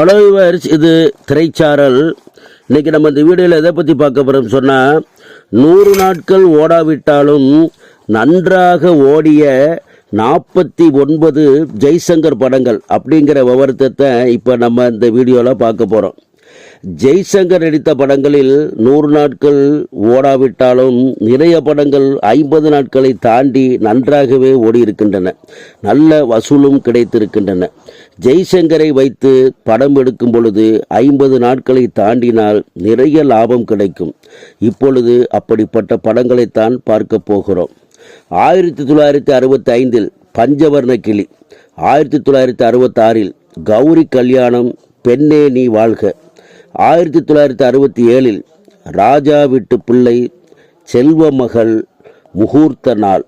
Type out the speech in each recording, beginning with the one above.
Hello viewers இது திரைச்சாரல். இன்றைக்கி நம்ம இந்த வீடியோவில் எதை பற்றி பார்க்க போகிறோம் சொன்னால் நூறு நாட்கள் ஓடாவிட்டாலும் நன்றாக ஓடிய நாற்பத்தி ஒன்பது ஜெய்சங்கர் படங்கள் அப்படிங்கிற விவரத்தை இப்போ நம்ம இந்த வீடியோவில் பார்க்க போகிறோம் ஜெய்சங்கர் நடித்த படங்களில் நூறு நாட்கள் ஓடாவிட்டாலும் நிறைய படங்கள் ஐம்பது நாட்களை தாண்டி நன்றாகவே ஓடியிருக்கின்றன. நல்ல வசூலும் கிடைத்திருக்கின்றன. ஜெய்சங்கரை வைத்து படம் எடுக்கும் பொழுது ஐம்பது நாட்களை தாண்டினால் நிறைய லாபம் கிடைக்கும். இப்பொழுது அப்படிப்பட்ட படங்களைத்தான் பார்க்க போகிறோம். ஆயிரத்தி தொள்ளாயிரத்தி அறுபத்தி ஐந்தில் பஞ்சவர்ண கிளி ஆயிரத்தி தொள்ளாயிரத்தி அறுபத்தாறில் கௌரி கல்யாணம் பெண்ணே நீ வாழ்க. ஆயிரத்தி தொள்ளாயிரத்தி அறுபத்தி ஏழில் ராஜா விட்டு பிள்ளை செல்வ மகள் முகூர்த்த நாள்.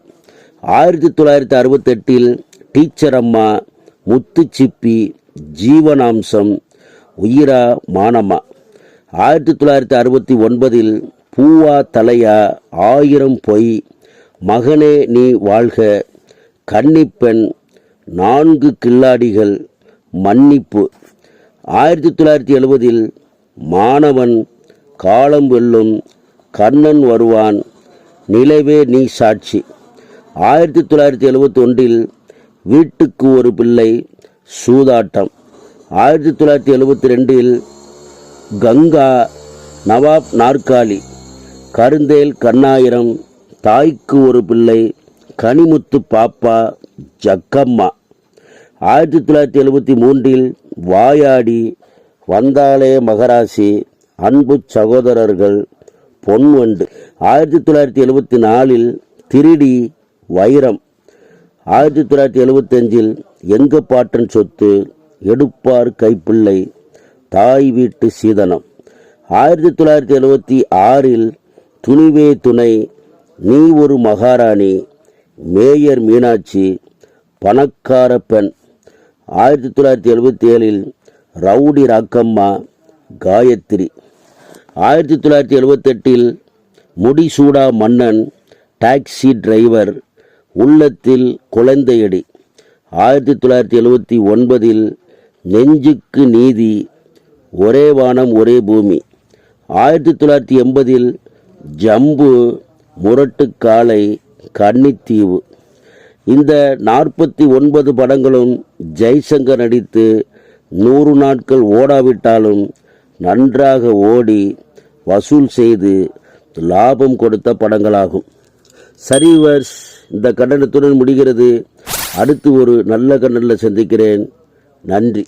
ஆயிரத்தி தொள்ளாயிரத்தி அறுபத்தெட்டில் டீச்சர் அம்மா முத்துச்சிப்பி ஜீவனாம்சம் உயிரா மானம்மா. ஆயிரத்தி தொள்ளாயிரத்தி அறுபத்தி ஒன்பதில் பூவா தலையா ஆயிரம் பொய் மகனே நீ வாழ்க. கன்னிப்பெண் நான்கு கில்லாடிகள் மன்னிப்பு. ஆயிரத்தி தொள்ளாயிரத்தி எழுபதில் மாணவன் காலம் வெல்லும் கண்ணன் வருவான். நிலவே நீ சாட்சி. ஆயிரத்தி தொள்ளாயிரத்தி எழுபத்தி ஒன்றில் வீட்டுக்கு ஒரு பிள்ளை சூதாட்டம். ஆயிரத்தி தொள்ளாயிரத்தி எழுபத்தி ரெண்டில் கங்கா நவாப் நாற்காலி கருந்தேல் கண்ணாயிரம் தாய்க்கு ஒரு பிள்ளை கனிமுத்து பாப்பா ஜக்கம்மா. ஆயிரத்தி தொள்ளாயிரத்தி எழுபத்தி மூன்றில் வாயாடி வந்தாலே மகராசி அன்பு சகோதரர்கள் பொன்வண்டு ஆயிரத்தி தொள்ளாயிரத்தி எழுபத்தி நாலில் திருடி வைரம். ஆயிரத்தி தொள்ளாயிரத்தி எழுபத்தஞ்சில் எங்க பாட்டன் சொத்து எடுப்பார் கைப்பிள்ளை தாய் வீட்டு சீதனம். ஆயிரத்தி தொள்ளாயிரத்தி எழுபத்தி ஆறில் துணிவே துணை நீ ஒரு மகாராணி மேயர் மீனாட்சி பணக்கார பெண். ஆயிரத்தி தொள்ளாயிரத்தி எழுபத்தி ஏழில் ரவுடி ராக்கம்மா காயத்ரி. ஆயிரத்தி தொள்ளாயிரத்தி எழுபத்தெட்டில் முடிசூடா மன்னன் டாக்ஸி டிரைவர் உள்ளத்தில் குழந்தையடி. ஆயிரத்தி தொள்ளாயிரத்தி எழுபத்தி ஒன்பதில் நெஞ்சுக்கு நீதி ஒரே வானம் ஒரே பூமி. ஆயிரத்தி தொள்ளாயிரத்தி எண்பதில் ஜம்பு முரட்டு காளை கன்னித்தீவு. இந்த நாற்பத்தி ஒன்பது படங்களும் ஜெய்சங்கர் நடித்து நூறு நாட்கள் ஓடாவிட்டாலும் நன்றாக ஓடி வசூல் செய்து லாபம் கொடுத்த படங்களாகும். சரிவர்ஸ் இந்த கண்டனத்துடன் முடிகிறது. அடுத்து ஒரு நல்ல கண்டனில் சந்திக்கிறேன். நன்றி.